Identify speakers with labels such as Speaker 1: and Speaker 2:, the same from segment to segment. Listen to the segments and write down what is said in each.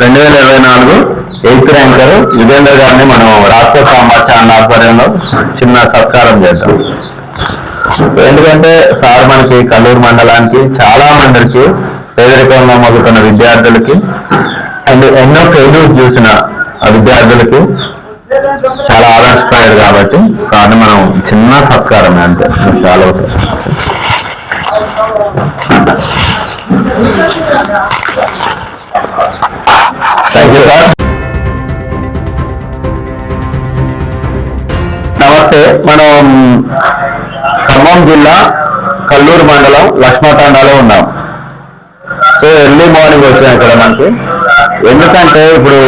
Speaker 1: రెండు వేల ఇరవై నాలుగు ఎయిత్ ర్యాంకర్ యుగేంద్ర గారిని మనం రాష్ట్ర సాంబార్ ఛానల్ ఆధ్వర్యంలో చిన్న సత్కారం చేద్దాం. ఎందుకంటే సార్ మనకి కల్లూరు మండలానికి చాలా మందికి పేదరికంలో మొదలుకున్న విద్యార్థులకి అండ్ ఎన్నో ఫెయిల్యూర్ చూసిన విద్యార్థులకి చాలా ఆదర్శపడాడు కాబట్టి సార్ని మనం చిన్న సత్కారం అంతే. చాలా అవుతుంది నమస్తే మనం ఖమ్మం జిల్లా కల్లూరు మండలం లక్ష్మతాండాలో ఉన్నాం. సో ఎర్లీ మార్నింగ్ వచ్చాం ఇక్కడ మనకి. ఎందుకంటే ఇప్పుడు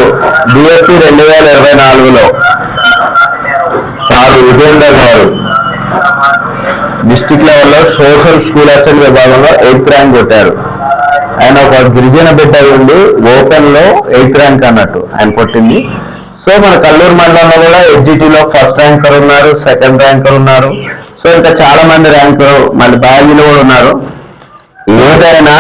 Speaker 1: బిఎస్సి రెండు వేల ఇరవై నాలుగులో సార్ విజేందర్ గారు డిస్టిక్ లెవెల్లో సోషల్ స్కూల్ అసెంబ్లీ విభాగంలో ఎయిత్ ర్యాంక్ కొట్టారు. ఆయన ఒక గిరిజన బిడ్డ ఉండి ఓపెన్లో ఎయిత్ ర్యాంక్ అన్నట్టు ఆయన కొట్టింది. సో మన కల్లూరు మండలంలో కూడా ఎడ్జిటీలో ఫస్ట్ ర్యాంకర్ ఉన్నారు సెకండ్ ర్యాంకర్ ఉన్నారు. సో ఇంకా చాలా మంది ర్యాంకర్ మళ్ళీ బ్యాగీలో కూడా ఉన్నారు. ఏదైనా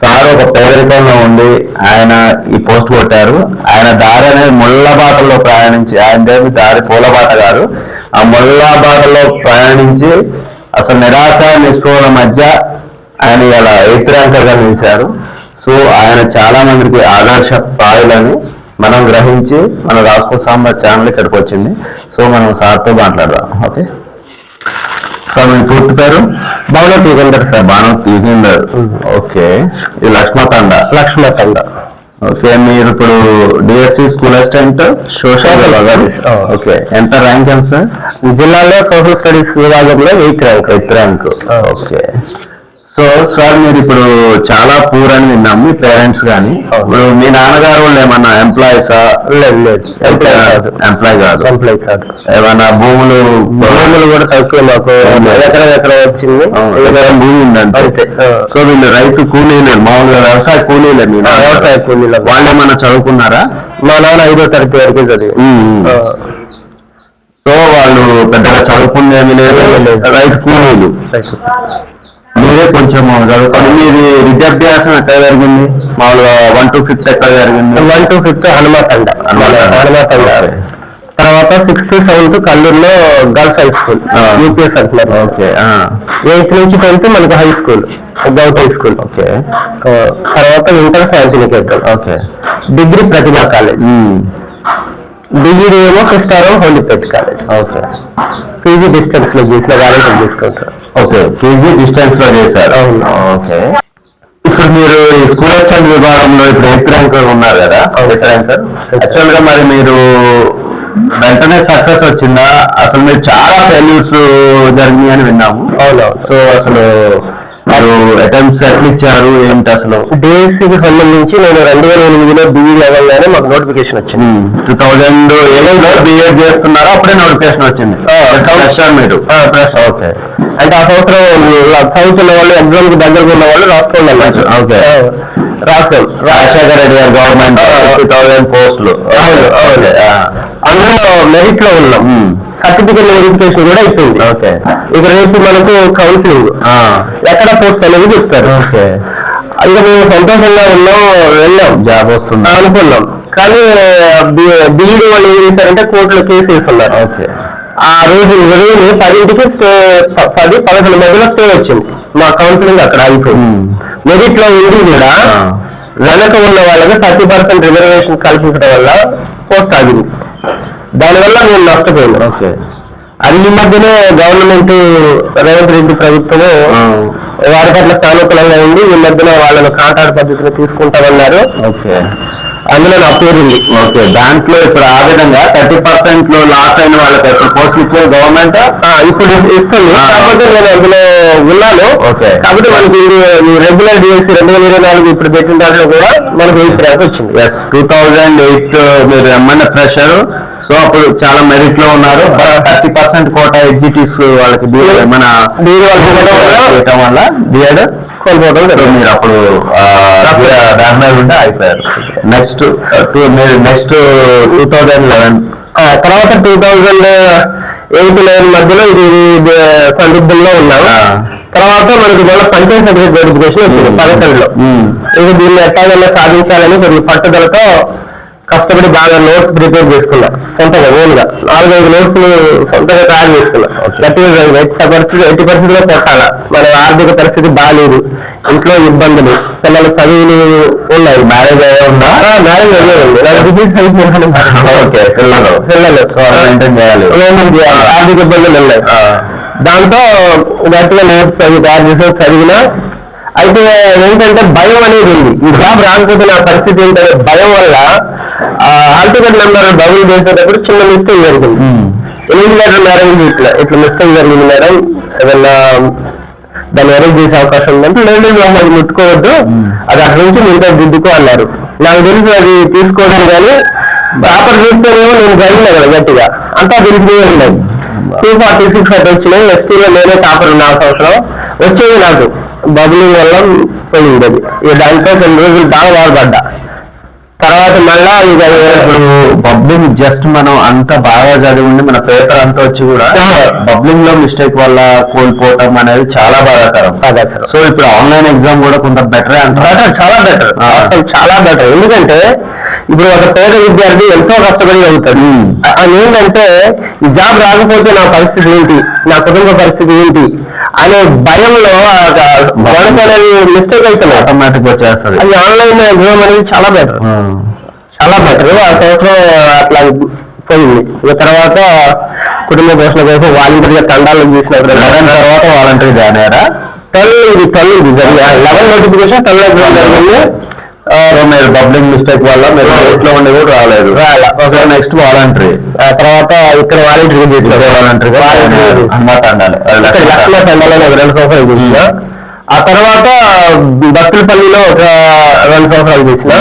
Speaker 1: సార్ ఒక పేదరికంలో ఉండి ఆయన ఈ పోస్ట్ కొట్టారు. ఆయన దారి అనేది ముళ్ళబాటలో ప్రయాణించి ఆయన దారి పూలబాట కాదు. ఆ ముళ్ళబాటలో ప్రయాణించి అసలు నిరాశ నిస్పృహల మధ్య ఆయన ఇలా ఎయిత్ నిలిచారు సో ఆయన చాలా మందికి ఆదర్శ ప్రాయులని మనం గ్రహించి మన రాసుకో సాంబార్ ఛానల్ ఇక్కడికి వచ్చింది. సో మనం సార్తో మాట్లాడదాం. ఓకే? సార్ మీ పూర్తి పేరు? భావన తీగందర్ సార్. భావన తీగందర్ ఓకే. ఇది లక్ష్మతండ. లక్ష్మతండ. ఓకే మీరు ఇప్పుడు DSC school assistant social okay. ఎంత ర్యాంక్ ఎంత సార్? జిల్లాలో సోషల్ స్టడీస్ విభాగంలో eighth rank. Eighth rank. Okay. So sir మీరు ఇప్పుడు చాలా పూర్ అని విన్నాం మీ పేరెంట్స్ కానీ ఇప్పుడు మీ నాన్నగారు వాళ్ళు ఏమన్నా ఎంప్లాయీసా లేదు లేదు. ఎంప్లాయ్ కాదు. ఎంప్లాయ్ కాదు. ఎంప్లాయ్ కాదు. ఏమన్నా భూములు భూములు కూడా తక్కువ మాకు. ఎకరం ఎకరం వచ్చింది. ఎకరం భూమి ఉందంటే. సో వీళ్ళు రైతు కూలీలు మామూలుగా వ్యవసాయ కూలీలు మీరు వ్యవసాయ కూలీలు. వాళ్ళు ఏమన్నా చదువుకున్నారా? మా నాన్న ఐదో తరగతి వరకు చదివి సో వాళ్ళు పెద్దగా చదువుకునేది లేదు. రైతు కూలీలు. మీరే కొంచెం చదువుకోండి మీది విద్యాభ్యాసం ఎక్కడ జరిగింది? మామూలుగా వన్ టు ఫిఫ్త్ ఎక్కడ జరిగింది? One to fifth Hanumathanda Hanumathanda తర్వాత సిక్స్త్ సెవెంత్ కల్లూరులో గర్ల్స్ హై స్కూల్ యూపీఎస్ అంటున్నారు ఓకే ఎయిత్ నుంచి టెన్త్ మనకి high school govt high school. Okay. తర్వాత inter Shantiniketan okay. Degree Pratibha college. Degree ఏమో Kristaram Holipet college. Okay. PG డిస్టెన్స్లో చేసిన college తీసుకుంటారు. ఓకే పీజీ డిస్టెన్స్లో చేశారు ఓకే. ఇప్పుడు మీరు స్కూల్ అసిస్టెంట్ విభాగంలో ఇప్పుడు ఎయిత్ ర్యాంకర్ ఉన్నారు కదా ఎయిత్ యాక్చువల్గా మరి మీరు వెంటనే సక్సెస్ వచ్చిందా? అసలు మీరు చాలా ఫెయిల్యూర్స్ జరిగినాయి అని విన్నాము. అవును సో అసలు మీరు అటెంప్ట్స్ ఎట్లా ఇచ్చారు? ఏంటి అసలు? డిఎస్సికి సంబంధించి నేను రెండు వేల ఎనిమిదిలో బిఈ లెవెల్లోనే మాకు నోటిఫికేషన్ వచ్చింది. టూ థౌజండ్ ఏడులో బిఎడ్ చేస్తున్నారు? అప్పుడే నోటిఫికేషన్ వచ్చింది. మీరు. ఓకే. అంటే ఆ సంవత్సరం చదువుతున్న వాళ్ళు ఎగ్జామ్కి దగ్గరకు ఉన్న వాళ్ళు రాసుకోండి అన్నట్టు. ఓకే. రాసాం రాజశేఖర రెడ్డి గారు గవర్నమెంట్ టూ థౌజండ్ పోస్టులు. అందులో మెరిట్లో ఉన్నాం సర్టిఫికేట్ వెరిఫికేషన్ కూడా అయిపోయింది. ఓకే. ఇక రేపు మనకు కౌన్సిలింగ్. ఎక్కడ పోస్ట్ అనేది చెప్తారు. ఓకే. ఇక మేము సంతోషంగా ఉన్నాం వెళ్ళాం. జాబ్ వస్తుంది? అనుకున్నాం. కానీ బీఈడి వాళ్ళు ఏం చేశారంటే కోర్టులో కేసు వేస్తున్నారు. ఓకే. ఆ రోజు ఉదయం పదింటికి స్టే పది పదకొండు మధ్యలో స్టే వచ్చింది. మా కౌన్సిలింగ్ అక్కడ అయిపోయింది. మెరిట్లో ఉండి కూడా వెనక ఉన్న వాళ్ళకి థర్టీ పర్సెంట్ రిజర్వేషన్ కల్పించడం వల్ల పోస్ట్ ఆగింది. దానివల్ల మేము నష్టపోయాము ఓకే. అది ఈ మధ్యనే గవర్నమెంట్ రేవంత్ రెడ్డి ప్రభుత్వము వారి పట్ల సానుకూలంగా ఉంది ఈ మధ్యన వాళ్ళని కాంట్రాక్ట్ పద్ధతిలో తీసుకుంటామన్నారు. ఓకే. అందులో నా పేరు ఉంది. ఓకే దాంట్లో ఇప్పుడు ఆ విధంగా థర్టీ పర్సెంట్లో లాస్ అయిన వాళ్ళకి ఎప్పుడు పోస్ట్ ఇచ్చారు గవర్నమెంట్? ఇప్పుడు ఇస్తుంది. కాకపోతే నేను అందులో ఉన్నాను. ఓకే. కాకపోతే మనకి రెగ్యులర్ డిఎస్సి రెండు వేల ఇరవై నాలుగు ఇప్పుడు పెట్టిన దాంట్లో కూడా మనకు ఎయిత్ ర్యాంక్ వచ్చింది. ఎస్ టూ థౌజండ్ ఎయిట్ మీరు ఎమ్మెల్యే ప్రెషర్ సో అప్పుడు చాలా మెరిట్లో ఉన్నారు. థర్టీ పర్సెంట్ కోట ఎగ్జిటివ్స్ వాళ్ళకి మన చేయటం వల్ల బిఎడ్ కోల్పోవడం మీరు అప్పుడు దాని మీద ఉంటే అయిపోయారు నెక్స్ట్ మీరు నెక్స్ట్ టూ థౌజండ్ లెవెన్ తర్వాత టూ థౌజండ్
Speaker 2: ఎయిట్ నైన్ మధ్యలో ఇది ఇది సందిగ్ధంలో ఉన్నాం. తర్వాత మనకి మళ్ళీ పంచాయత్ సెక్రటరీ నోటిఫికేషన్ వచ్చింది పదకొండులో. ఇక దీన్ని ఎట్టాగైనా సాధించాలని కొన్ని పట్టుదలతో కష్టపడి బాగా నోట్స్ ప్రిపేర్ చేసుకున్నా. సొంతగా ఓన్గా నాలుగైదు నోట్స్ సొంతంగా తయారు చేసుకున్నా. గట్టిగా. ఎట్టి పరిస్థితి ఎట్టి పరిస్థితిలో కొట్టాలా మన ఆర్థిక పరిస్థితి బాగాలేదు ఇంట్లో ఇబ్బందులు. పిల్లల చదువులు ఉన్నాయి. మ్యారేజ్ అయ్యే మ్యారేజ్ అయ్యే ఉంది. నాకు డిగ్రీ చదువుకున్నాను
Speaker 1: ఓకే పిల్లలు.
Speaker 2: పిల్లలు.
Speaker 1: మెయింటైన్ చేయాలి.
Speaker 2: మెయింటైన్ చేయాలి. ఆర్థిక ఇబ్బందులు ఉన్నాయి.
Speaker 1: ఆ.
Speaker 2: దాంతో గట్టిగా నోట్స్ అవి తయారు చేసి చదివినా అయితే ఏంటంటే భయం అనేది ఉంది. ఈ జాబ్ రాకపోతే నా పరిస్థితి ఏంటంటే భయం వల్ల టికెట్ నెంబర్ డబుల్ చేసేటప్పుడు చిన్న మిస్టేక్ జరిగింది. ఎనిమిది లీటర్ మ్యారేజ్ ఇట్లా ఇట్లా మిస్టేక్ జరిగింది మేడం. ఏదన్నా దాన్ని అరేంజ్ చేసే అవకాశం ఉందంటే లేదు అది ముట్టుకోవద్దు. అది అక్కడ నుంచి మిగతా దిద్దుకో అన్నారు. నాకు తెలిసి అది తీసుకోవడం కానీ పేపర్ చూస్తేనేమో నేను చదివినా కదా గట్టిగా. అంతా తెలిసిపోయి ఉన్నాయి టూ ఫార్టీ సిక్స్ అట్లా వచ్చినాయి. ఎస్టీలో నేనే టాపర్ నా సంవత్సరం వచ్చేది నాకు. బబులింగ్ వల్ల పోయింది అది. దాంతో కొన్ని రోజులు బాగా బాధపడ్డా. తర్వాత మళ్ళా ఇక
Speaker 1: ఇప్పుడు బబ్లింగ్ జస్ట్ మనం అంత బాగా చదివి ఉండి మన పేపర్ అంతా వచ్చి కూడా. బబ్లింగ్లో మిస్టేక్ వల్ల కోల్పోవటం అనేది చాలా బాధాకరం.
Speaker 2: బాధాకరం.
Speaker 1: సో ఇప్పుడు ఆన్లైన్ ఎగ్జామ్ కూడా కొంత బెటరే అంటారు.
Speaker 2: చాలా బెటర్. చాలా బెటర్. ఎందుకంటే ఇప్పుడు ఒక పేద విద్యార్థి ఎంతో కష్టపడి చదువుతాడు. ఆ- అది ఏంటంటే ఈ జాబ్ రాకపోతే నా పరిస్థితి ఏంటి? నా కుటుంబ పరిస్థితి ఏంటి? అనే భయంలో మనకు అనేది మిస్టేక్ అవుతున్నాయి
Speaker 1: ఆటోమేటిక్ వచ్చేస్తుంది.
Speaker 2: అది ఆన్లైన్ ఎగ్జామ్ అనేది చాలా బెటర్. చాలా బెటర్ ఆ సంవత్సరం అట్లా పోయింది. ఇక తర్వాత కుటుంబ పోషణ కోసం వాలంటీర్గా తండాలు చేసినప్పుడు
Speaker 1: లెవెన్ తర్వాత వాలంటరీ జాయిన్ అయ్యారా?
Speaker 2: ట్వెల్వ్ ఇది ట్వెల్వ్ ఇది లెవెన్ నోటిఫికేషన్ ట్వెల్వ్ ఎగ్జామ్ జరిగింది
Speaker 1: సో మీరు బబ్లింగ్ మిస్టేక్ వల్ల మీరు డేట్లో ఉండి కూడా రాలేదు. Next voluntary.
Speaker 2: తర్వాత ఇక్కడ వాలంటీర్ చేసిన
Speaker 1: వాలంటరీ
Speaker 2: ఒక రెండు సంవత్సరాలు చేసిన ఆ తర్వాత భక్తులపల్లిలో ఒక రెండు సంవత్సరాలు చేసిన.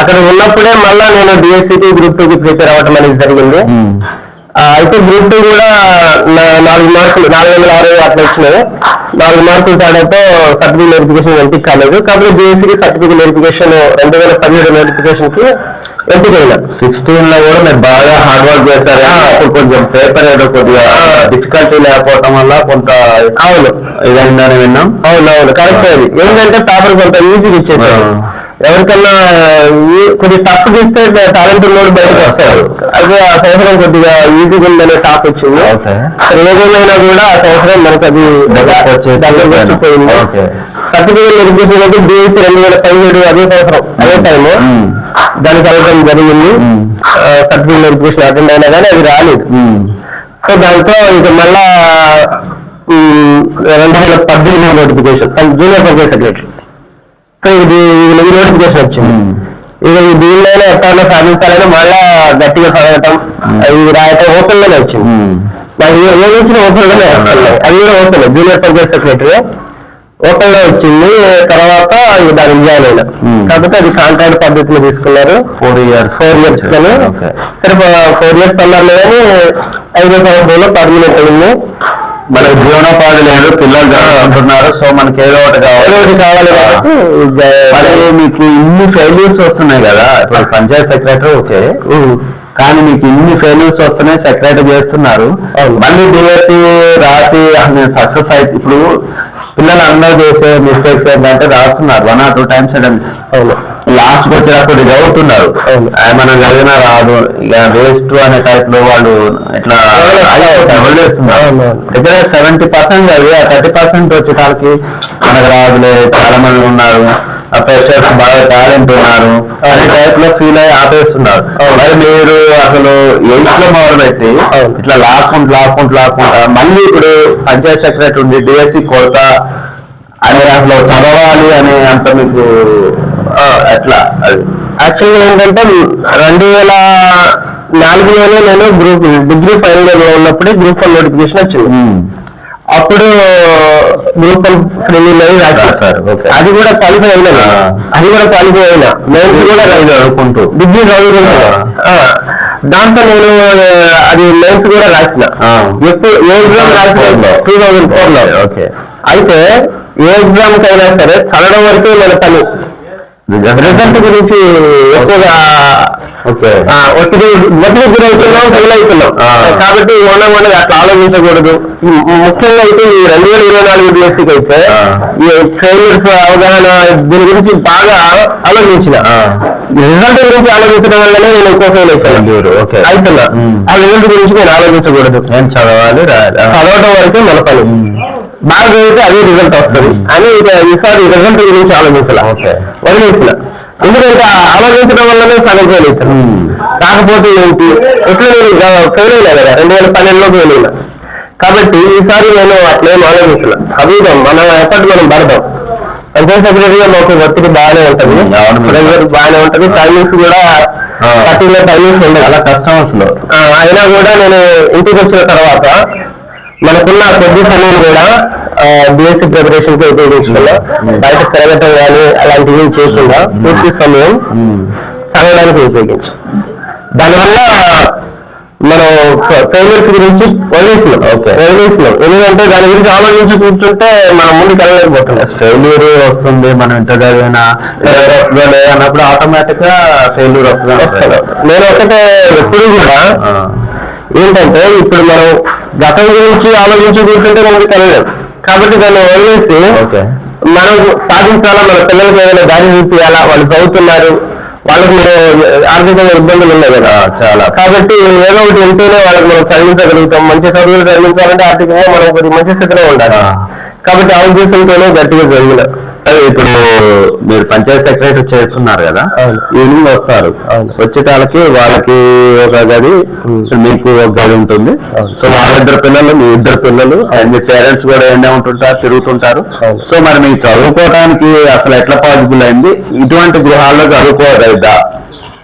Speaker 2: అక్కడ ఉన్నప్పుడే మళ్ళా నేను డిఎస్సిటీ గ్రూప్ టూ కి ప్రిపేర్ అవ్వడం అనేది జరిగింది. ఆ, అయితే గ్రూప్ టూ కూడా నాలుగు మార్కులు నాలుగు వందల అరవై అట్లా వచ్చినాయి. నాలుగు మార్కులు తేడాతో సర్టిఫికేట్ వెరిఫికేషన్ ఎంపిక కాలేదు. కాకపోతే డిఎస్సికి సర్టిఫికేట్ వెరిఫికేషన్ రెండు వేల పదిహేడు నోటిఫికేషన్కి ఎంపికైనా
Speaker 1: సిక్స్టీన్లో కూడా మీరు బాగా హార్డ్ వర్క్ చేశారు. అప్పుడు కొంచెం పేపర్ ఏదో కొద్దిగా డిఫికల్టీ లేకపోవడం వల్ల కొంత
Speaker 2: అవును.
Speaker 1: ఇదైందని విన్నాం.
Speaker 2: అవునవును కరెక్ట్ అది. ఏంటంటే పేపర్ కొంత ఈజీగా ఇచ్చేసారు. ఎవరికన్నా కొద్దిగా టఫ్ తీస్తే టాలెంట్ ఉన్నోడు బయటకు వస్తారు అది ఆ సంవత్సరం కొద్దిగా ఈజీగా ఉందనే టాప్ వచ్చింది. ఏదేమైనా కూడా ఆ సంవత్సరం మనకు అది వచ్చిపోయింది.
Speaker 1: ఓకే.
Speaker 2: సర్టిఫికేట్ వెరిఫికేషన్ అయితే డిఎస్సీ రెండు వేల పదిహేడు అదే సంవత్సరం అదే టైము
Speaker 1: మ్మ్.
Speaker 2: దానికి వెళ్ళడం జరిగింది. సర్టిఫికేట్ వెరిఫికేషన్ అటెండ్ అయినా కానీ అది రాలేదు. సో దాంతో ఇక మళ్ళా రెండు వేల పద్దెనిమిది notification junior panchayat secretary so ఇది ఈ నోటిఫికేషన్ వచ్చింది. ఇక ఈ దీనిలోనే ఎట్లా సాధించాలని మళ్ళా గట్టిగా చదవటం ఇది రాయటం ఓపెన్లోనే వచ్చింది. నాకు ఏ వచ్చిన ఓపెన్లోనే అది కూడా ఓపెన్ జూనియర్ పంచాయత్ సెక్రటరీ. ఓపెన్లో వచ్చింది తర్వాత దానికి జాయిన్ అయినా. కాకపోతే అది కాంట్రాక్ట్ పద్ధతిలో తీసుకున్నారు.
Speaker 1: ఫోర్ ఇయర్స్
Speaker 2: ఫోర్ ఇయర్స్ సరే ఫోర్ ఇయర్స్ అన్నారు కానీ ఐదో సంవత్సరంలో పర్మనెంట్ అయింది
Speaker 1: మనకి జీవనోపాధి లేదు పిల్లలు చదువుకుంటున్నారు సో మనకి ఏదో ఒకటి
Speaker 2: ఏదో
Speaker 1: కావాలి
Speaker 2: ఒకటి కావాలి కాబట్టి
Speaker 1: మరి మీకు ఇన్ని ఫెయిల్యూర్స్ వస్తున్నాయి కదా ఇప్పుడు పంచాయత్ సెక్రటరీ ఓకే. కానీ మీకు ఇన్ని ఫెయిల్యూర్స్ వస్తున్నాయి సెక్రటరీ చేస్తున్నారు. మళ్ళీ డిఎస్సి రాసి సక్సెస్ అయితే ఇప్పుడు పిల్లలు అందరూ చేసే మిస్టేక్స్ ఏంటంటే రాస్తున్నారు. One or two times last వచ్చేటప్పుడు చదువుతున్నారు.
Speaker 2: అవును.
Speaker 1: ఆ, మనం చదివినా రాదు. ఇక వేస్ట్ అనే టైప్లో వాళ్ళు ఇట్లా. దగ్గర సెవెంటీ పర్సెంట్ చదివి ఆ థర్టీ పర్సెంట్ వచ్చేటానికి మనకు రాదులే చాలా మంది ఉన్నారు. ఆ ఫ్రెషర్స్ బాగా టాలెంట్ ఉన్నారు అనే టైప్లో ఫీల్ అయ్యి ఆపేస్తున్నారు. మరి మీరు అసలు ఎయిత్లో మొదలు పెట్టి. ఇట్లా లాక్కుంటూ లాక్కుంటూ లాక్కుంటా మళ్ళీ ఇప్పుడు పంచాయత్ సెక్రటరీ ఉంది డిఎస్సి కొడతా అని అసలు చదవాలి అని అంత మీకు అది?
Speaker 2: యాక్చువల్గా ఏంటంటే రెండు వేల నాలుగులోనే నేను గ్రూప్ డిగ్రీ ఫైనల్ ఇయర్లో ఉన్నప్పుడే గ్రూప్ వన్ నోటిఫికేషన్ వచ్చింది. అప్పుడు గ్రూప్ రాశారు. అది కూడా క్వాలిఫై అయినా. అది కూడా క్వాలిఫై అయినా. మెయిన్స్ కూడా
Speaker 1: చదువుకుంటూ
Speaker 2: డిగ్రీ చదువుకుంటున్నా ఆ. దాంతో నేను అది మెయిన్స్ కూడా రాసిన.
Speaker 1: ఆ.
Speaker 2: ఎప్పుడు ఏ ఎగ్జామ్ రాసిన టూ థౌజండ్ ఫోర్లో.
Speaker 1: ఓకే
Speaker 2: అయితే ఏ ఎగ్జామ్ కైనా సరే చదవడం వరకే మన పని. రిజల్ట్ గురించి ఎక్కువగా ఒత్తిడి ఒత్తిడి గురవుతున్నాం ఫెయిల్. కాబట్టి ఓనం అనేది అట్లా ఆలోచించకూడదు ముఖ్యంగా అయితే ఈ రెండు వేల ఇరవై నాలుగు డిఎస్సికి అయితే. ఈ ఫెయిల్యూర్స్ అవగాహన దీని గురించి బాగా ఆలోచించిన. రిజల్ట్ గురించి ఆలోచించడం వల్లనే నేను ఎక్కువ ఫెయిల్ అయిపోయాను
Speaker 1: okay.
Speaker 2: అవుతున్నా. ఆ రిజల్ట్ గురించి నేను ఆలోచించకూడదు
Speaker 1: నేను చదవాలి.
Speaker 2: చదవటం వరకే మన పని బాగా చదివితే అదే రిజల్ట్ వస్తుంది. అని ఈసారి రిజల్ట్ గురించి ఆలోచించాల. వదిలేసిన ఎందుకంటే ఆలోచించడం వల్లనే సగం ఫెయిల్ అవుతాను. కాకపోతే ఏంటి ఎట్లా నేను ఫెయిల్ అయినా కదా రెండు వేల పన్నెండులో ఫెయిల్ అయినా. కాబట్టి ఈసారి నేను అట్లేం ఆలోచించిన చదువుదాం మన ఎఫర్ట్ మనం పడదాం పంచాయత్ సెక్రటరీగా మాకు ఒత్తిడి బాగానే ఉంటది. బాగానే ఉంటది. టైమింగ్స్ కూడా. పర్టికులర్ టైమింగ్స్ ఉండదు
Speaker 1: చాలా కష్టం అసలు
Speaker 2: అయినా కూడా నేను ఇంటికి వచ్చిన తర్వాత మనకున్న కొద్ది సమయం కూడా బిఎస్సీ ప్రిపరేషన్కి ఉపయోగించుకున్నా. బయట తిరగటం కానీ అలాంటివి చేయకుండా పూర్తి సమయం. చదవడానికి ఉపయోగించు దానివల్ల మనం ఫెయిల్యూర్స్ గురించి వదిలేసినాం. వదిలేసినాం ఎందుకంటే దాని గురించి ఆలోచించి కూర్చుంటే మనం ముందుకు వెళ్ళలేకపోతున్నాం
Speaker 1: ఫెయిల్యూర్ వస్తుంది మనం ఇంటర్ చదివినా అన్నప్పుడు ఆటోమేటిక్గా ఫెయిల్యూర్ వస్తుంది.
Speaker 2: నేను ఒకటే ఎప్పుడు కూడా. ఏంటంటే ఇప్పుడు మనం గతం గురించి ఆలోచించి కూర్చుంటే ముందుకు వెళ్ళలేం కాబట్టి దాన్ని వదిలేసి మనం సాధించాలా? మన పిల్లలకి ఏదైనా దారి చూపించాలా? వాళ్ళు చదువుతున్నారు. వాళ్ళకి మీరు ఆర్థికంగా ఇబ్బందులు ఉన్నాయి కదా.
Speaker 1: చాలా.
Speaker 2: కాబట్టి ఏదో ఒకటి ఉంటేనే వాళ్ళకి మనం చదివించగలుగుతాం. మంచి చదువులు చదివించాలంటే ఆర్థికంగా మనం కొద్ది మంచి స్థితిలో ఉండాలి. కాబట్టి ఆ ఉద్దేశంతోనే గట్టిగా జరిగిన
Speaker 1: అదే ఇప్పుడు మీరు పంచాయత్ సెక్రటరీ చేస్తున్నారు కదా. ఈవినింగ్ వస్తారు. వచ్చేటాలకి వాళ్ళకి ఒక గది మీకు ఒక గది ఉంటుంది. సో వాళ్ళ ఇద్దరు పిల్లలు మీ ఇద్దరు పిల్లలు అండ్ మీ పేరెంట్స్ కూడా ఎండే ఉంటుంటారు తిరుగుతుంటారు. సో మరి మీకు చదువుకోవడానికి అసలు ఎట్లా పాసిబుల్ అయింది ఇటువంటి గృహాల్లో చదువుకోగలుగుతా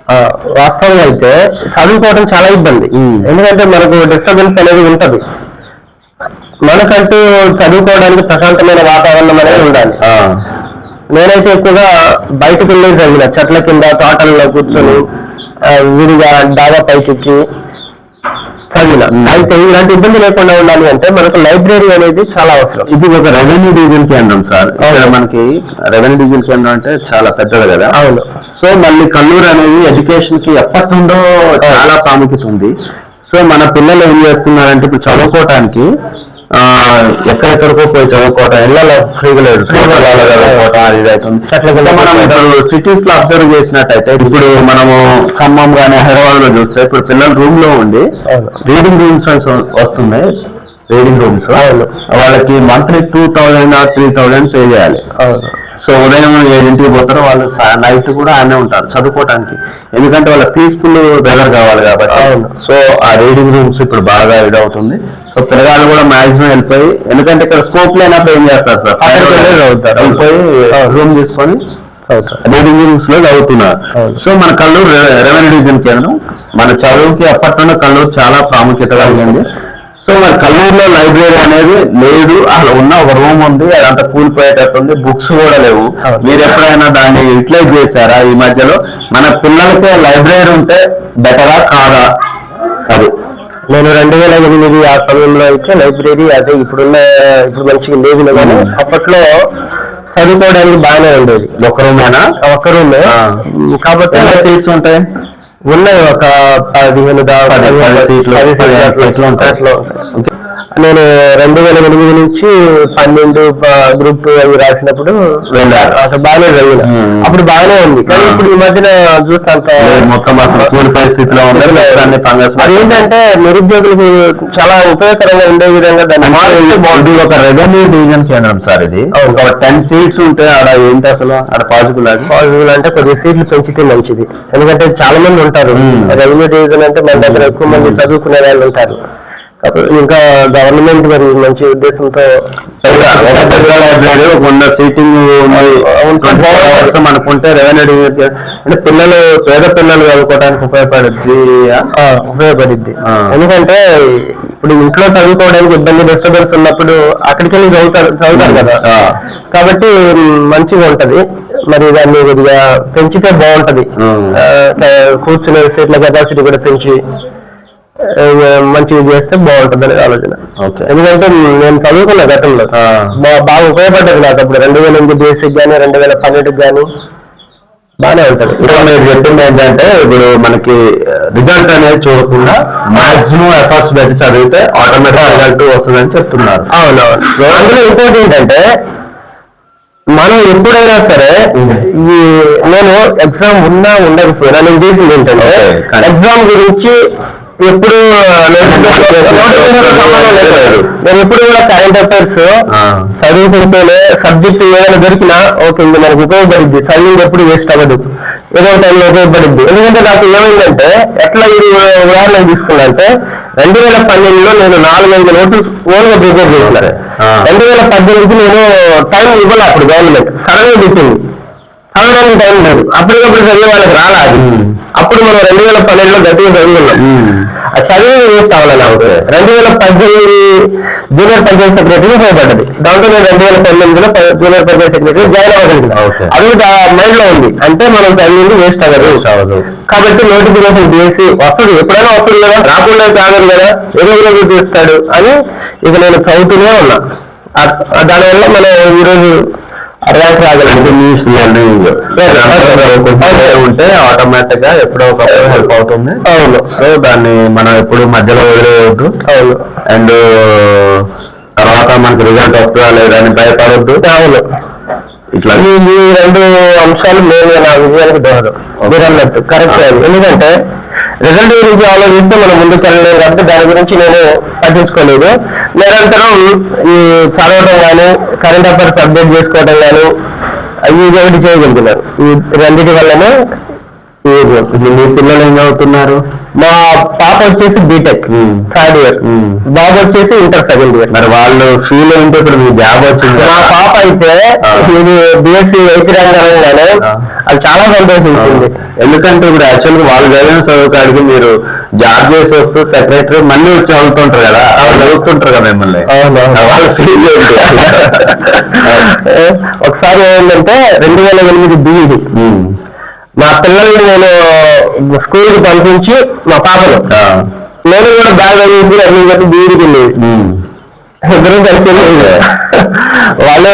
Speaker 2: ఆ, వాస్తవంగా అయితే చదువుకోవడం చాలా ఇబ్బంది. ఎందుకంటే మనకు డిస్టర్బెన్స్ అనేది ఉంటది మనకంటూ చదువుకోవడానికి ప్రశాంతమైన వాతావరణం అనేది ఉండాలి. నేనైతే ఎక్కువగా బయటకు వెళ్ళి చదివిన చెట్ల కింద తోటల్లో కూర్చొని విడిగా డాబా పైకి చదివిన. అయితే ఇలాంటి ఇబ్బంది లేకుండా ఉండాలి అంటే మనకు లైబ్రరీ అనేది చాలా అవసరం.
Speaker 1: ఇది ఒక రెవెన్యూ డివిజన్ కేంద్రం సార్. ఇక్కడ మనకి రెవెన్యూ డివిజన్ కేంద్రం అంటే చాలా పెద్దది కదా.
Speaker 2: అవును.
Speaker 1: సో మళ్ళీ కల్లూరు అనేది ఎడ్యుకేషన్కి ఎప్పటి నుండో చాలా ప్రాముఖ్యత ఉంది. సో మన పిల్లలు ఏం చేస్తున్నారంటే ఇప్పుడు చదువుకోవటానికి ఎక్కడెక్కడికో పోయి చదువుకోవటం ఇళ్ళలో ఫ్రీగా లేదు చదువుకోవటం అది అవుతుంది. మనం ఇప్పుడు సిటీస్లో అబ్జర్వ్ చేసినట్టయితే ఇప్పుడు మనము ఖమ్మం గానీ హైదరాబాద్లో చూస్తే ఇప్పుడు పిల్లలు రూమ్లో ఉండి. రీడింగ్ రూమ్స్ వస్తున్నాయి. Reading rooms. వాళ్ళకి monthly two thousand three thousand pay చేయాలి. సో ఉదయం ఏడింటికి పోతారో వాళ్ళు నైట్ కూడా ఆనే ఉంటారు చదువుకోవటానికి ఎందుకంటే వాళ్ళ పీస్ఫుల్ వెదర్ కావాలి కాబట్టి. సో ఆ రీడింగ్ రూమ్స్ ఇప్పుడు బాగా ఇదవుతుంది సో పిల్లగాళ్ళు కూడా మాక్సిమం వెళ్ళిపోయి ఎందుకంటే ఇక్కడ స్కోప్ లేనప్పుడు ఏం చేస్తారు సార్. వెళ్ళిపోయి రూమ్ తీసుకొని రీడింగ్ రూమ్స్లో చదువుతున్నారు. సో మన కల్లూరు రె- రెవెన్యూ డివిజన్ కేంద్రం మన చదువుకి అప్పటి నుండి కల్లూరు చాలా ప్రాముఖ్యత కలిగింది సో మరి కల్లూరులో లైబ్రరీ అనేది లేదు. అసలు ఉన్న ఒక రూమ్ ఉంది అదంతా కూలిపోయేటట్టుంది బుక్స్ కూడా లేవు. మీరు ఎప్పుడైనా దాన్ని యూటిలైజ్ చేశారా ఈ మధ్యలో? మన పిల్లలకి లైబ్రరీ ఉంటే బెటరా కాదా? అది.
Speaker 2: నేను రెండు వేల ఎనిమిది ఆ సమయంలో అయితే లైబ్రరీ అదే ఇప్పుడున్న ఇప్పుడు మంచిగా లేదు కానీ. అప్పట్లో చదువుకోవడానికి బాగానే ఉండేది.
Speaker 1: ఒక రూమేనా
Speaker 2: ఒక్క రూమ్. కాబట్టి
Speaker 1: సీట్స్ ఉంటాయి?
Speaker 2: ఉన్నాయి. ఒక పదిహేను దా- నేను రెండు వేల ఎనిమిది నుంచి పన్నెండు గ్రూప్ టూ అవి రాసినప్పుడు. అసలు బాగానే చదివిన. అప్పుడు బాగానే ఉంది. కానీ. ఇప్పుడు ఈ మధ్యన చూస్తే అంత
Speaker 1: లేదు, మొత్తం అసలు కూలిపోయే స్థితిలో ఉంది అన్ని ఫంగస్
Speaker 2: అది ఏంటంటే నిరుద్యోగులకు చాలా ఉపయోగకరంగా ఉండే విధంగా దాన్ని
Speaker 1: ఒక రెవెన్యూ డివిజన్ కేంద్రం సార్ ఇది. ఒక టెన్ సీట్స్ ఉంటే ఆడ ఏంటి అసలు? ఆడ పాసిబుల్ అది?
Speaker 2: పాజిబుల్ అంటే కొద్ది సీట్లు పెంచితే మంచిది. ఎందుకంటే చాలా మంది ఉంటారు. రెవెన్యూ డివిజన్ అంటే మన దగ్గర ఎక్కువ మంది చదువుకునే వాళ్ళు ఉంటారు. ఇంకా గవర్నమెంట్ మరి మంచి ఉద్దేశంతో
Speaker 1: వంద సీటింగ్ మనకుంటే రెవెన్యూ అంటే పిల్లలు పేద పిల్లలు చదువుకోవడానికి ఉపయోగపడుద్ది.
Speaker 2: ఉపయోగపడిద్ది. ఎందుకంటే ఇప్పుడు ఇంట్లో చదువుకోవడానికి ఇబ్బంది డిస్టర్బెన్స్ ఉన్నప్పుడు అక్కడికి వెళ్ళి చదువుతారు చదువుతారు కదా. కాబట్టి మంచిగా ఉంటది. మరి దాన్ని కొద్దిగా పెంచితే బాగుంటది. కూర్చునే సీట్ల కెపాసిటీ కూడా పెంచి మంచిగా చేస్తే బాగుంటుంది అనే ఆలోచన ఎందుకంటే నేను చదువుకున్న గతంలో. బాగా ఉపయోగపడ్డది నాకు అప్పుడు. రెండు వేల ఎనిమిది బేసిక్ కానీ రెండు వేల పన్నెండుకి కానీ బాగానే ఉంటది.
Speaker 1: ఇప్పుడు మీరు చెప్పింది ఏంటంటే ఇప్పుడు మనకి రిజల్ట్ అనేది చూడకుండా మాక్సిమం ఎఫర్ట్స్ పెట్టి చదివితే ఆటోమేటిక్ రిజల్ట్ వస్తుందని చెప్తున్నారు.
Speaker 2: అవునవును. అందులో ఇంకోటి ఏంటంటే మనం ఎప్పుడైనా సరే ఈ నేను ఎగ్జామ్ ఉన్నా ఉండకపోయినా నేను చేసింది ఏంటంటే. ఎగ్జామ్ గురించి ఎప్పుడు నేను ఎప్పుడు కూడా కరెంట్ అఫైర్స్. చదువుకుంటేనే సబ్జెక్ట్ ఏదైనా దొరికినా ఓకే ఇది మనకు ఉపయోగపడింది చదివింది ఎప్పుడు వేస్ట్ అవ్వదు. ఏదో టైంలో ఉపయోగపడింది ఎందుకంటే నాకు ఏమైందంటే ఎట్లా ఇది ఉదాహరణ తీసుకున్నా అంటే రెండు వేల పన్నెండులో నేను నాలుగు ఐదు నోటీస్ ఓన్గా ప్రిపేర్ చేసిన.
Speaker 1: Ah.
Speaker 2: రెండు వేల పద్దెనిమిదికి నేను టైం ఇవ్వాలి అప్పుడు గవర్నమెంట్గా పెట్టింది. చదవడానికి టైం లేదు. అప్పటికప్పుడు చదివే వాళ్ళకి రాలా. అప్పుడు మనం రెండు వేల పన్నెండులో గట్టిగా చదువుకున్నాం. చదివి అవ్వాలి నాకు రెండు వేల పద్దెనిమిది జూనియర్ పంచాయత్ సెక్రటరీ ఉపయోగపడ్డది దాంట్లో నేను రెండు వేల పంతొమ్మిదిలో జూనియర్ పంచాయత్ సెక్రటరీ జాయిన్ అవ్వగలిగిన.
Speaker 1: Okay.
Speaker 2: అది మైండ్లో ఉంది. అంటే మనం చదివింది వేస్ట్ అవ్వదు. కాబట్టి నోటిఫికేషన్ చేసి వస్తుంది ఎప్పుడైనా వస్తుంది కదా రాకుండా కాదు కదా ఏదో రోజు చేస్తాడు అని ఇక నేను చదువుతూనే ఉన్నా. దానివల్ల మనం ఈరోజు
Speaker 1: లెర్నింగ్ ఉంటే ఆటోమేటిక్గా ఎప్పుడో ఒకప్పుడు హెల్ప్ అవుతుంది.
Speaker 2: అవును.
Speaker 1: సో దాన్ని మనం ఎప్పుడు మధ్యలో వదిలేయవద్దు
Speaker 2: అవును.
Speaker 1: అండ్ తర్వాత మనకి రిజల్ట్ వస్తుందా లేదా అని భయపడొద్దు.
Speaker 2: అవును.
Speaker 1: ఇట్లా.
Speaker 2: ఈ రెండు అంశాలు మెయిన్గా నా విజయానికి దోహదం. మీరు అన్నట్టు. కరెక్ట్. ఎందుకంటే రిజల్ట్ గురించి ఆలోచిస్తే మనం ముందుకు వెళ్ళలేదు కాబట్టి దాని గురించి నేను పట్టించుకోలేదు. నిరంతరం ఈ చదవడం కానీ కరెంట్ అఫైర్స్ అప్డేట్ చేసుకోవడం కానీ ఇవి ఇది ఒకటి చేయగలుగుతున్నారు ఈ రెండింటి వల్లనే
Speaker 1: మీ పిల్లలు ఏం చదువుతున్నారు?
Speaker 2: మా పాప వచ్చేసి బీటెక్ థర్డ్ ఇయర్. బాబు వచ్చేసి ఇంటర్ సెకండ్ ఇయర్.
Speaker 1: మరి వాళ్ళు ఫీల్ ఏంటి ఇప్పుడు మీకు జాబ్ వచ్చింది?
Speaker 2: మా? పాప అయితే. ఇది బిఎస్సి రంగంగానే
Speaker 1: ఆ.
Speaker 2: అది చాలా సంతోషించింది.
Speaker 1: ఎందుకంటే ఇప్పుడు యాక్చువల్గా వాళ్ళు చదివిన చదువుకాడికి మీరు జాబ్ చేసి వస్తూ సెక్రటరీ మళ్ళీ వచ్చి చదువుతుంటారు కదా? చదువుతుంటారు కదా మిమ్మల్ని. వాళ్ళ ఫీల్ ఏంటి?
Speaker 2: ఒకసారి ఏమైందంటే రెండు వేల ఎనిమిది బీఈడి. మా పిల్లల్ని నేను స్కూల్కి పంపించి మా పాపను. నేను కూడా బాగా చదివి అన్ని చెప్పి వెళ్ళేది
Speaker 1: ఉమ్.
Speaker 2: ఇద్దరు కలిసి. వాళ్ళు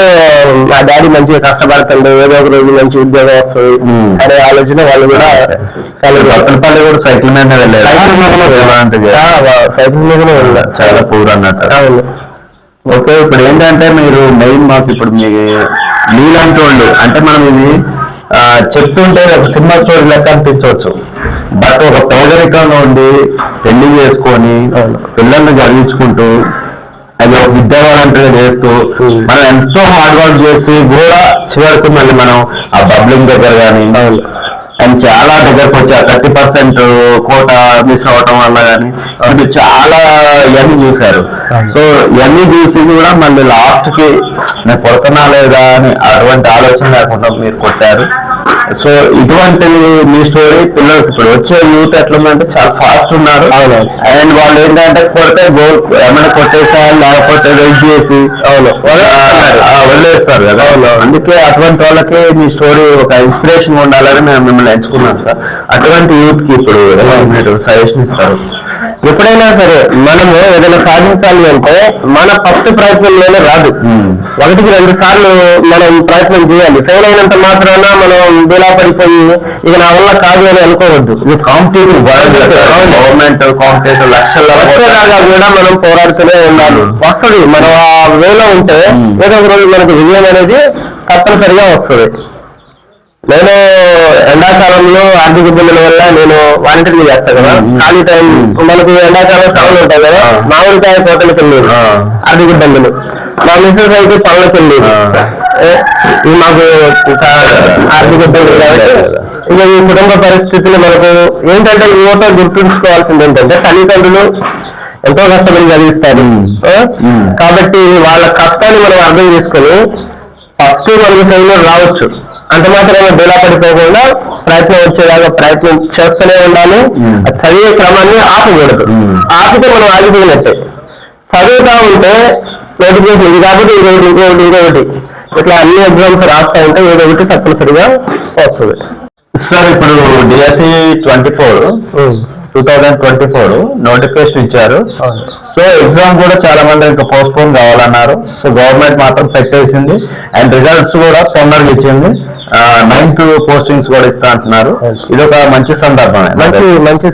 Speaker 2: మా డాడీ మంచిగా కష్టపడుతుండే ఏదో ఒక రోజు మంచి ఉద్యోగం వస్తుంది. అనే ఆలోచన వాళ్ళు కూడా
Speaker 1: పక్కనపల్లి కూడా సైకిల్ మీద వెళ్ళారు.
Speaker 2: సైకిల్ మీదనే వెళ్ళా
Speaker 1: చాలా పూర్ అన్నట్టు.
Speaker 2: అవును.
Speaker 1: ఓకే ఇప్పుడు ఏంటంటే మీరు మెయిన్ మాకు ఇప్పుడు మీ మీలాంటి వాళ్ళు అంటే మనం ఇది చెప్తుంటే ఒక సినిమా స్టోరీ లెక్క అనిపించవచ్చు. బట్ ఒక పేదరికంలో ఉండి పెళ్ళి చేసుకొని పిల్లల్ని చదివించుకుంటూ అది ఒక విద్యావంతులుగా చేస్తూ మనం ఎంతో హార్డ్ వర్క్ చేసి కూడా చివరికి మళ్ళీ మనం ఆ బబ్లింగ్ దగ్గర కానీ అండ్ చాలా దగ్గరకు వచ్చి ఆ థర్టీ పర్సెంట్ కోట మిస్ అవ్వటం వల్ల కానీ మీరు చాలా ఇవన్నీ చూశారు. సో ఇవన్నీ చూసి కూడా మళ్ళీ లాస్ట్కి నేను కొడుతున్నా లేదా అని అటువంటి ఆలోచన లేకుండా మీరు కొట్టారు. సో ఇటువంటి మీ స్టోరీ పిల్లలకి ఇప్పుడు వచ్చే యూత్ ఎట్లుందంటే చాలా ఫాస్ట్ ఉన్నారు. అండ్ వాళ్ళు ఏంటంటే కొడితే గోల్ ఏమైనా కొట్టేసారు లేకపోతే వెయిట్ చేసి వదిలేస్తారు. కదా. అందుకే అటువంటి వాళ్ళకి మీ స్టోరీ ఒక ఇన్స్పిరేషన్ ఉండాలని మేము మిమ్మల్ని ఎంచుకున్నాం సార్. అటువంటి యూత్కి ఇప్పుడు ఎలా మీరు సజెషన్ ఇస్తారు?
Speaker 2: ఎప్పుడైనా సరే మనము ఏదైనా సాధించాలి అంటే మన ఫస్ట్ ప్రయత్నంలోనే రాదు. ఒకటికి రెండు సార్లు మనం ప్రయత్నం చేయాలి. ఫెయిల్ అయినంత మాత్రాన మనం బిలా పడిపోయి ఇక నా వల్ల కాదు అని అనుకోవద్దు.
Speaker 1: ఇది కాంపిటేటివ్ వరల్డ్ గవర్నమెంట్ కాంపిటేటివ్ లక్షల
Speaker 2: వచ్చేదాకా కూడా మనం పోరాడుతూనే ఉండాలి. వస్తుంది. మనం ఆ వేలో ఉంటే
Speaker 1: Hmm.
Speaker 2: ఏదో ఒక రోజు మనకు విజయం అనేది తప్పనిసరిగా వస్తుంది. నేను ఎండాకాలంలో ఆర్థిక ఇబ్బందుల వల్ల నేను వాలంటీర్లు చేస్తాను కదా. ఖాళీ టైం మనకు ఎండాకాలం సెలవులు ఉంటాయి కదా. మామిడికాయ వెళ్ళేది
Speaker 1: Ah.
Speaker 2: ఆర్థిక ఇబ్బందులు. మా మిస్సెస్ అయితే పనులకు ఇది మాకు ఆర్థిక ఇబ్బందులు కాబట్టి ఇక ఈ కుటుంబ పరిస్థితులు మనకు ఏంటంటే యువత గుర్తుంచుకోవాల్సింది ఏంటంటే తల్లిదండ్రులు ఎంతో కష్టపడి చదివిస్తారు. కాబట్టి వాళ్ళ కష్టాన్ని మనం అర్థం చేసుకొని ఫస్ట్ మనకి ఫెయిల్యూర్ రావచ్చు. అంత మాత్రమే డేలా పడిపోకుండా ప్రయత్నం వచ్చేలాగా ప్రయత్నం చేస్తూనే ఉండాలి. చదివే క్రమాన్ని ఆపకూడదు. ఆపితే మనం ఆగిపోయినట్టే. చదువుతా ఉంటే నోటిఫికేషన్ ఇది కాబట్టి ఇంకొకటి ఇంకొకటి ఇంకొకటి. ఇట్లా అన్ని ఎగ్జామ్స్ రాస్తా ఉంటే ఏదో ఒకటి తప్పనిసరిగా వస్తుంది.
Speaker 1: సార్ ఇప్పుడు DSC twenty four two thousand twenty four notification ఇచ్చారు. సో ఎగ్జామ్ కూడా చాలా మంది ఇంకా పోస్ట్ పోన్ కావాలన్నారు. సో గవర్నమెంట్ మాత్రం పెట్టేసింది. అండ్ రిజల్ట్స్ కూడా తొందరగా ఇచ్చింది. నైన్త్ పోస్టింగ్స్ కూడా ఇస్తా అంటున్నారు. ఇది ఒక మంచి సందర్భమే.
Speaker 2: మంచి మంచి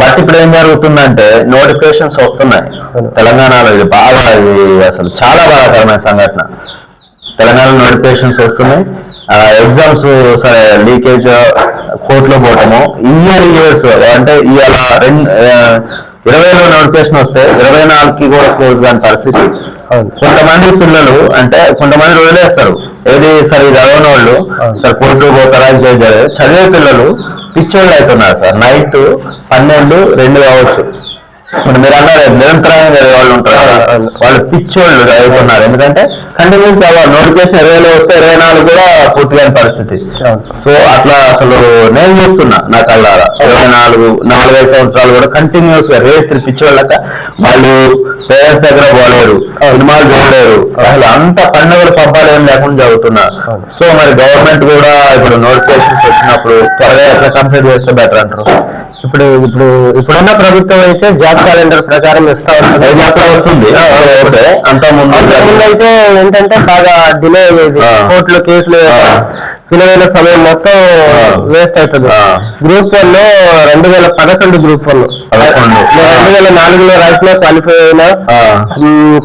Speaker 1: బట్ ఇప్పుడు ఏం జరుగుతుందంటే నోటిఫికేషన్స్ వస్తున్నాయి. తెలంగాణలో ఇది బాగా ఇది అసలు చాలా బాధాకరమైన సంఘటన. తెలంగాణ నోటిఫికేషన్స్ వస్తున్నాయి. ఎగ్జామ్స్ సరే లీకేజ్ కోర్టులో పోవటము. ఇయర్ ఇయర్స్ అంటే ఇవాళ రెండు ఇరవైలో నోటిఫికేషన్ వస్తే ఇరవై నాలుగుకి కూడా క్లోజ్ కాని పరిస్థితి. కొంతమంది పిల్లలు అంటే కొంతమంది వదిలేస్తారు ఏది సరే చదవని వాళ్ళు
Speaker 2: అవును.
Speaker 1: సార్ కోర్టు పోతారా ఇది చేయలేదు? చదివే పిల్లలు పిచ్చోళ్ళు అవుతున్నారు సార్. నైట్ పన్నెండు రెండు కావచ్చు. ఇప్పుడు మీరు అన్నారు నిరంతరంగా చదివే వాళ్ళు ఉంటారు. వాళ్ళు పిచ్చోళ్ళు చదువుతున్నారు ఎందుకంటే కంటిన్యూస్ చదవాలి నోటిఫికేషన్ ఇరవైలో వస్తే ఇరవై నాలుగు కూడా పూర్తి కాని పరిస్థితి. సో అట్లా అసలు నేను చూస్తున్నా నా కళ్ళారా. ఇరవై నాలుగు నాలుగైదు సంవత్సరాలు కూడా కంటిన్యూస్గా రేత్రి పిచ్చోళ్ళక వాళ్ళు పేరెంట్స్ దగ్గర పోలేరు సినిమాలు చూడలేరు. అసలు అంత పండుగలు పబ్బాలు ఏం లేకుండా చదువుతున్నారు
Speaker 2: అవును.
Speaker 1: సో మరి గవర్నమెంట్ కూడా ఇప్పుడు నోటిఫికేషన్స్ వచ్చినప్పుడు త్వరగా ఎట్లా కంప్లీట్ చేస్తే బెటర్ అంటారు?
Speaker 2: ఇప్పుడు ఇప్పుడు ఇప్పుడున్న ప్రభుత్వం అయితే జాబ్ క్యాలెండర్ ప్రకారం ఇస్తా
Speaker 1: వస్తుంది అంత ముందు
Speaker 2: అయితే ఏంటంటే బాగా డిలే అయ్యేది. కోర్టులో కేసులు
Speaker 1: ఆ.
Speaker 2: విలువైన సమయం మొత్తం. వేస్ట్ అవుతుంది. గ్రూప్ వన్లో రెండు వేల పదకొండు గ్రూప్ వన్. రెండు వేల నాలుగులో రాసిన క్వాలిఫై అయినా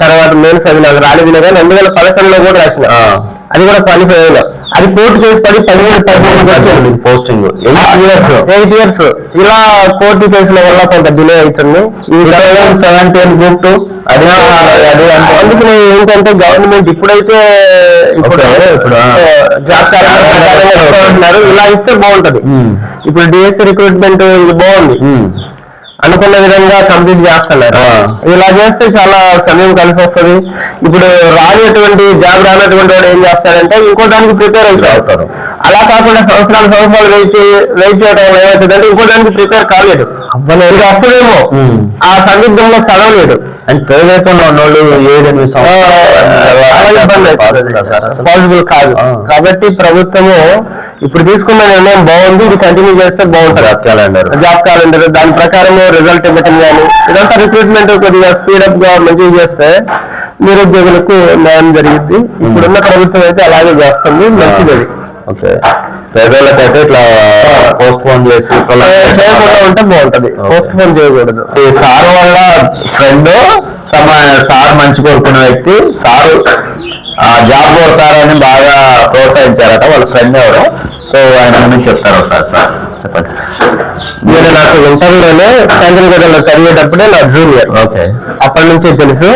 Speaker 2: తర్వాత మెయిన్స్ అది నాకు రాలేదు కానీ రెండు వేల పదకొండులో కూడా రాసిన. అది కూడా క్వాలిఫై అయినా అది కోర్టు కేసు పడి పదిహేడు పదిహేడు
Speaker 1: పోస్టింగ్
Speaker 2: ఎయిట్ ఇయర్స్ ఇలా కోర్టు కేసుల వల్ల కొంత డిలే అవుతుంది. ఈ
Speaker 1: సెవెంటీన్ గ్రూప్ టూ అది అది అంటే
Speaker 2: అందుకని ఏంటంటే గవర్నమెంట్ ఇప్పుడైతే ఇప్పుడు. జాబ్ ఇలా ఇస్తే బాగుంటది.
Speaker 1: ఉమ్.
Speaker 2: ఇప్పుడు డిఎస్సి రిక్రూట్మెంట్ ఇది బాగుంది.
Speaker 1: ఉమ్.
Speaker 2: అనుకున్న విధంగా కంప్లీట్ చేస్తున్నారు. ఇలా చేస్తే చాలా సమయం కలిసి వస్తుంది ఇప్పుడు రానటువంటి జాబ్ రానటువంటి వాడు ఏం చేస్తాడంటే ఇంకో దానికి ప్రిపేర్ అవుతారు. అలా కాకుండా సంవత్సరాలు సంవత్సరాలు వెయిట్ వెయిట్ చేయడం ఏమవుతుందంటే ఇంకో దానికి ప్రిపేర్ ఇది వస్తుందేమో
Speaker 1: ఉమ్.
Speaker 2: ఆ సందిగ్ధంలో చదవలేడు
Speaker 1: అండ్ ప్రైవేట్లో ఉన్నోళ్ళు ఏడు ఎనిమిది సంవత్సరాలు
Speaker 2: పాసిబుల్ కాదు. కాబట్టి ప్రభుత్వము ఇప్పుడు తీసుకున్న నిర్ణయం బాగుంది. ఇది కంటిన్యూ చేస్తే బాగుంటుంది.
Speaker 1: Job calendar.
Speaker 2: Job calendar. దాని ప్రకారం రిజల్ట్ ఇవ్వటం కానీ ఇదంతా రిక్రూట్మెంట్ కొద్దిగా స్పీడప్గా మంచిగా చేస్తే నిరుద్యోగులకు న్యాయం జరిగింది ఇప్పుడున్న ప్రభుత్వం అయితే అలాగే చేస్తుంది. మంచిది
Speaker 1: ఓకే. పేదోళ్ళకైతే ఇట్లా పోస్ట్ పోన్ చేసి
Speaker 2: చేయకుండా ఉంటే బాగుంటది. పోస్ట్ పోన్ చేయకూడదు.
Speaker 1: ఈ సార్ వల్ల ఫ్రెండ్ సమ సార్ మంచి కోరుకున్న వ్యక్తి సారు ఆ జాబ్ కొడతారని బాగా ప్రోత్సహించారట వాళ్ళ ఫ్రెండ్ ఎవరు. సో ఆయన గురించి చెప్తారు ఒకసారి సార్? చెప్పండి.
Speaker 2: నేను నాకు ఇంటర్వ్యూలోనే శాంతినగర్లో చదివేటప్పుడే నా జూనియర్
Speaker 1: ఓకే.
Speaker 2: అప్పటి నుంచి తెలుసు.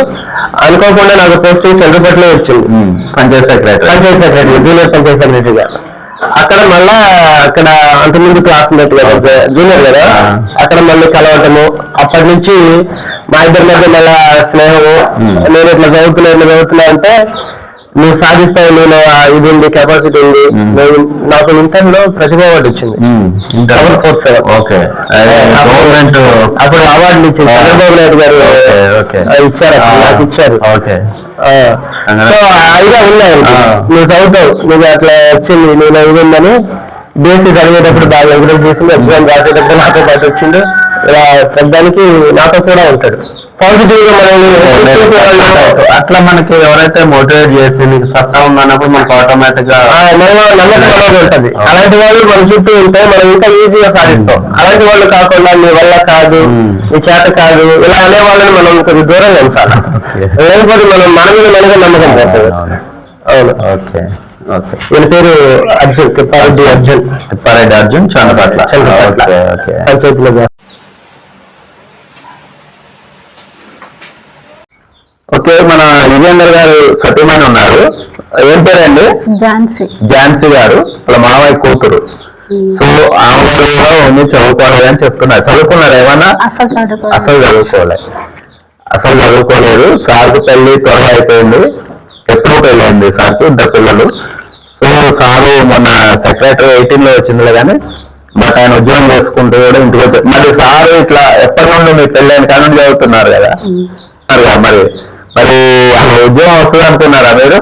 Speaker 2: అనుకోకుండా నాకు పోస్టింగ్ చంద్రపట్నం వచ్చింది.
Speaker 1: Panchayat secretary
Speaker 2: panchayat secretary junior panchayat సెక్రటరీగా అక్కడ మళ్ళా అక్కడ అంతకుముందు క్లాస్మేట్ కదా జూనియర్ కదా. అక్కడ మళ్ళీ కలవటము. అప్పటి నుంచి మా ఇద్దరి మధ్య మళ్ళా స్నేహము. నేను ఇట్లా చదువుతున్నా ఇట్లా చదువుతున్నా అంటే నువ్వు సాధిస్తావు నేను ఇది ఉంది కెపాసిటీ ఉంది. నాకు ఇంటర్లో ప్రతిభ అవార్డు ఇచ్చింది.
Speaker 1: ఓకే.
Speaker 2: అప్పుడు అవార్డు ఇచ్చింది. చంద్రబాబు నాయుడు గారు ఇచ్చారు నాకు ఇచ్చారు.
Speaker 1: ఓకే.
Speaker 2: సో అయినా ఉన్నాయి నువ్వు చదువుతావు నువ్వు అట్లా వచ్చింది నేను ఇది ఉందని బీఎస్సీ చదివేటప్పుడు బాగా ఎగ్జామ్ చేసింది ఎగ్జామ్ రాసేటప్పుడు నాతో పాటు వచ్చిండు. పెద్దానికి నాతో కూడా ఉంటాడు. పాజిటివ్గా
Speaker 1: అట్లా మనకి ఎవరైతే మోటివేట్ చేసి నీకు సత్తా ఉందన్నప్పుడు మనకు
Speaker 2: ఆటోమేటిక్గా నమ్మకం అనేది ఉంటది. అలాంటి వాళ్ళు మన చుట్టూ ఉంటే మనం ఇంకా ఈజీగా సాధిస్తాం. అలాంటి వాళ్ళు కాకుండా నీ వల్ల కాదు. నీ చేత కాదు ఇలా అనే వాళ్ళని మనం కొంచెం దూరంగా ఉంచాలి. లేకపోతే మనం మన మీద మనగా నమ్మకం పోతుంది.
Speaker 1: అవును. ఓకే ఓకే
Speaker 2: పేరు అర్జున్ తిప్పారెడ్డి అర్జున్.
Speaker 1: తిప్పారెడ్డి అర్జున్. చంద్రపట్ల
Speaker 2: చంద్రపట్ల
Speaker 1: ఓకే ఓకే
Speaker 2: పంచాయతీలో
Speaker 1: ఓకే మన విజేందర్ గారు సత్యమైన ఉన్నారు. ఏం పేరండి?
Speaker 3: ఝాన్సీ.
Speaker 1: ఝాన్సీ గారు వాళ్ళ మామయ్య కూతురు. సో ఆమె కూడా ఉంది చదువుకోవాలి అని చెప్తున్నారు. చదువుకున్నారు ఏమన్నా?
Speaker 3: అసలు చదువుకో
Speaker 1: అసలు చదువుకోలే. అసలు చదువుకోలేదు. సార్కి పెళ్ళి త్వరగా అయిపోయింది. ఎప్పుడు పెళ్ళైంది సార్కి ఇద్దరు పిల్లలు. సో సారు మొన్న సెక్రటరీ ఎయిటీన్లో వచ్చిందిలే కానీ బట్ ఆయన ఉద్యోగం చేసుకుంటూ కూడా ఇంటికి మరి సారు ఇట్లా ఎప్పటి నుండి మీ పెళ్ళైన నుండి చదువుతున్నారు కదా? మరి మరి అసలు ఉద్యోగం వస్తుంది అనుకున్నారా మీరు?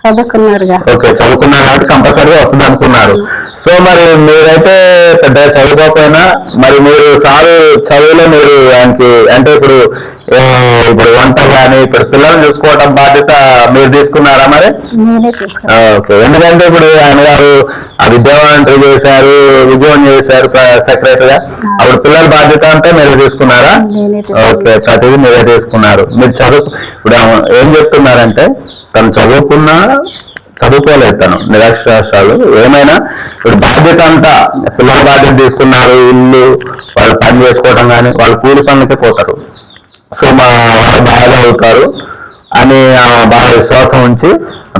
Speaker 3: చదువుకున్నారుగా.
Speaker 1: ఓకే చదువుకున్నారు కాబట్టి కంపల్సరీగా వస్తుంది అనుకున్నారు. సో మరి మీరైతే పెద్ద చదువుకోకపోయినా మరి మీరు సారు చదువులో మీరు ఆయనకి అంటే ఇప్పుడు ఇప్పుడు వంట కానీ ఇప్పుడు పిల్లల్ని చూసుకోవడం బాధ్యత మీరు తీసుకున్నారా మరి? ఓకే. ఎందుకంటే ఇప్పుడు ఆయన గారు ఆ విద్యావంతులు చేశారు విజయం చేశారు సెక్రటరీగా. అప్పుడు పిల్లల బాధ్యత అంటే మీరు తీసుకున్నారా?
Speaker 3: నేనే తీసుకున్నా.
Speaker 1: ఓకే ప్రతిదీ మీరే తీసుకున్నారు. మీరు చదువు ఇప్పుడు ఏం చెప్తున్నారంటే తను చదువుకున్నా చదువుకోలేదు తను నిరక్షరాస్యాలు ఏమైనా ఇప్పుడు బాధ్యత అంతా పిల్లల బాధ్యత తీసుకున్నారు ఇల్లు వాళ్ళు పని చేసుకోవడం కానీ వాళ్ళు కూలి పనులకే పోతారు. సో మా వాళ్ళు బాగా చదువుతారు అని బాగా విశ్వాసం ఉంచి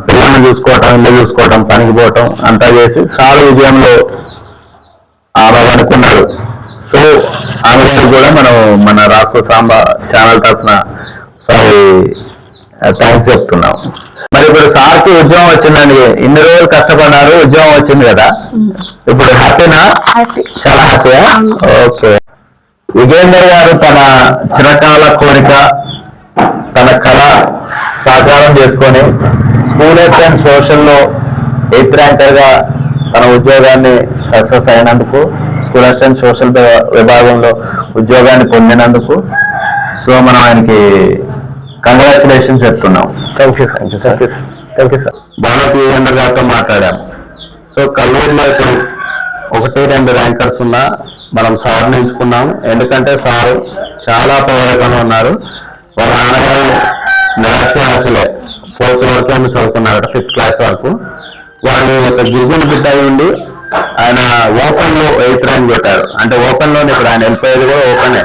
Speaker 1: పిల్లల్ని చూసుకోవటం ఇల్లు చూసుకోవటం పనికి పోవటం అంతా చేసి చాలా విజయంలో ఆమె అనుకున్నారు సో ఆమె గారికి కూడా మనం మన రాష్ట్ర సాంబ ఛానల్ తరఫున సారీ థ్యాంక్స్ చెప్తున్నాం. మరి ఇప్పుడు సార్కి ఉద్యోగం వచ్చిందండి. ఇన్ని రోజులు కష్టపడ్డారు ఉద్యోగం వచ్చింది కదా? ఇప్పుడు హ్యాపీనా?
Speaker 3: హ్యాపీ.
Speaker 1: చాలా హ్యాపీయా. ఓకే. విజేందర్ గారు తన చిరకాల కోరిక తన కళ సాకారం చేసుకొని ఎయిత్ అండ్ సోషల్లో ఎయిత్ ర్యాంకర్గా తన ఉద్యోగాన్ని సక్సెస్ అయినందుకు స్కూల్ అసిస్టెంట్ సోషల్ విభాగంలో ఉద్యోగాన్ని పొందినందుకు సో మనం ఆయనకి కంగ్రాచులేషన్స్ చెప్తున్నాం.
Speaker 2: Thank you thank you sir thank you sir
Speaker 1: గారితో మాట్లాడాం. సో కల్లూరులో ఇప్పుడు ఒకటి రెండు ర్యాంకర్స్ ఉన్నా మనం సార్ని ఎంచుకున్నాం. ఎందుకంటే సారు చాలా పోరాటంగా ఉన్నారు. వాళ్ళ నాన్నగారు నిరాశ్వాసులే ఫోర్త్ వరకు ఆమె చదువుకున్నారట ఫిఫ్త్ క్లాస్ వరకు. వాళ్ళు ఒక గిరిజన బిడ్డ ఉండి ఆయన ఓపెన్లో ఎయిత్ ర్యాంక్ పెట్టారు అంటే ఓపెన్లోనే ఇప్పుడు ఆయన వెళ్ళిపోయేది కూడా ఓపెనే.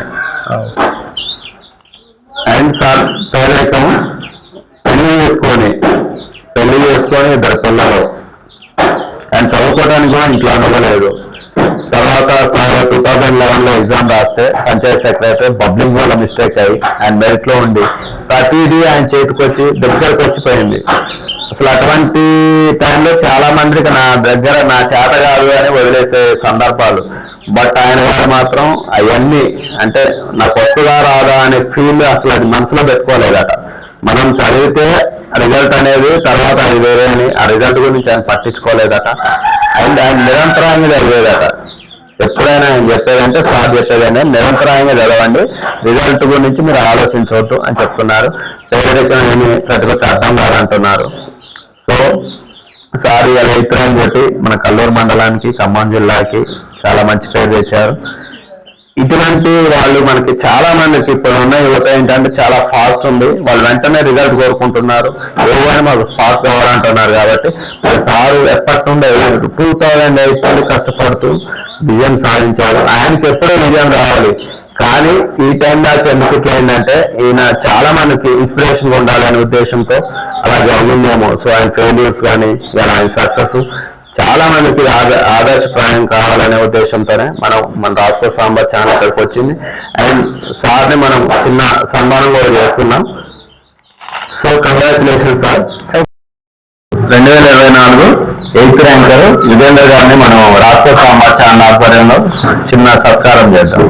Speaker 1: అండ్ సార్ పేదరికం పెళ్ళి చేసుకొని పెళ్ళి చేసుకొని ఇద్దరు పిల్లలు. ఆయన చదువుకోవడానికి కూడా ఇంట్లో అనుకోలేదు. తర్వాత సార్ టూ థౌజండ్ లెవెన్లో ఎగ్జామ్ రాస్తే పంచాయత్ సెక్రటరీ పబ్లిక్ వల్ల మిస్టేక్ అయ్యి ఆయన మెరిట్లో ఉండి ప్రతిదీ ఆయన చేతికి వచ్చి దగ్గరకు వచ్చిపోయింది. అసలు అటువంటి టైంలో చాలా మందికి నా దగ్గర నా చేత కాదు అని వదిలేసే సందర్భాలు. బట్ ఆయన గారు మాత్రం అవన్నీ అంటే నాకు వస్తుందా రాదా అనే ఫీల్ అసలు అది మనసులో పెట్టుకోలేదట. మనం చదివితే రిజల్ట్ అనేది తర్వాత అది వేరే అని ఆ రిజల్ట్ గురించి ఆయన పట్టించుకోలేదట. అండ్ ఆయన నిరంతరాన్ని చదివేదట. ఎప్పుడైనా ఆయన చెప్పేదంటే సార్ చెప్పేదంటే నిరంతరాయంగా చదవండి రిజల్ట్ గురించి మీరు ఆలోచించవద్దు అని చెప్తున్నారు. పేదరికం ప్రతి ఒక్క అర్థం కాదంటున్నారు. సో సార్ ఇలా ఇతరం కొట్టి మన కల్లూరు మండలానికి ఖమ్మం జిల్లాకి చాలా మంచి పేరు తెచ్చారు. ఇటువంటి వాళ్ళు మనకి చాలా మందికి ఇప్పుడు ఉన్న యువత ఏంటంటే చాలా ఫాస్ట్ ఉంది. వాళ్ళు వెంటనే రిజల్ట్ కోరుకుంటున్నారు. ఎవరైనా మాకు స్పాట్ కావాలంటున్నారు కాబట్టి సారు ఎప్పటి నుండి టూ థౌజండ్ ఎయిట్ నుండి కష్టపడుతూ విజయం సాధించారు. ఆయనకి ఎప్పుడూ విజయం రావాలి. కానీ ఈ టైం దాకా ఎందుకు ఏంటంటే ఈయన చాలా మందికి ఇన్స్పిరేషన్ ఉండాలనే ఉద్దేశంతో అలా జరిగిందేమో. సో ఆయన ఫెయిల్యూర్స్ కానీ ఇలా ఆయన సక్సెస్ చాలా మందికి ఆదర్శప్రాయం కావాలనే ఉద్దేశంతోనే మనం మన రాష్ట్ర సాంబార్ ఛానల్ ఇక్కడికి వచ్చింది. అండ్ సార్ని మనం చిన్న సన్మానం కూడా చేస్తున్నాం. సో కంగ్రాచులేషన్ సార్ రెండు వేల ఇరవై నాలుగు ఎయిత్ ర్యాంకర్ విజేందర్ గారిని మనం రాష్ట్ర సాంబార్ ఛానల్ ఆధ్వర్యంలో చిన్న సత్కారం చేద్దాం.